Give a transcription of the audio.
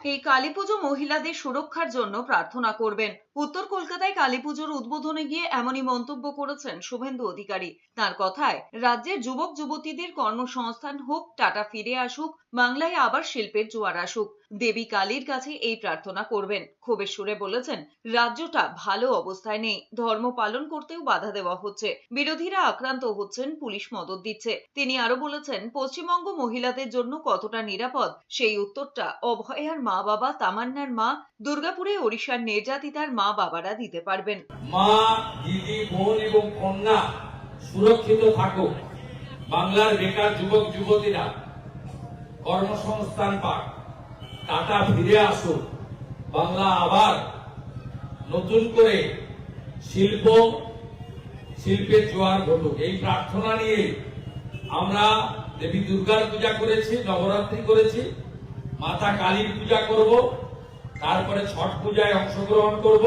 এই কালীপুজো মহিলাদের সুরক্ষার জন্য প্রার্থনা করবেন। উত্তর কলকাতায় কালী পুজোর উদ্বোধনে গিয়ে এমনই মন্তব্য করেছেন শুভেন্দু অধিকারী। তার কথায়, রাজ্যের যুবক যুবতীদের কর্মসংস্থান হোক, টাটা ফিরে আসুক, বাংলায় আবার শিল্পের জোয়ার আসুক। দেবী কালীর কাছে এই প্রার্থনা করবেন। ক্ষোভের সুরে বলেছেন, রাজ্যটা ভালো অবস্থায় নেই। ধর্ম পালন করতেও বাধা দেওয়া হচ্ছে। বিরোধীরা আক্রান্ত হচ্ছেন, পুলিশ মদত দিচ্ছে। তিনি আরও বলেছেন, পশ্চিমবঙ্গ মহিলাদের জন্য কতটা নিরাপদ, সেই উত্তরটা অভয়ার মা বাবা তামান্নার মা দুর্গাপুরে ওড়িশার নির্যাতিতার মা বাবারা দিতে পারবেন। মা, দিদি, বোন এবং কন্যা সুরক্ষিত থাকুক। বাংলার বেকার যুবক, যুবতীরা কর্মসংস্থান পাক, টাটা ফিরে আসুক। বাংলা আবার নতুন করে শিল্প, শিল্পের জোয়ার ঘটুক। এই প্রার্থনা নিয়ে আমরা দেবী দুর্গার পূজা করেছি, নবরাত্রি করেছি। মাতা কালীর পূজা করব তারপরে ছট পূজায় অংশগ্রহণ করব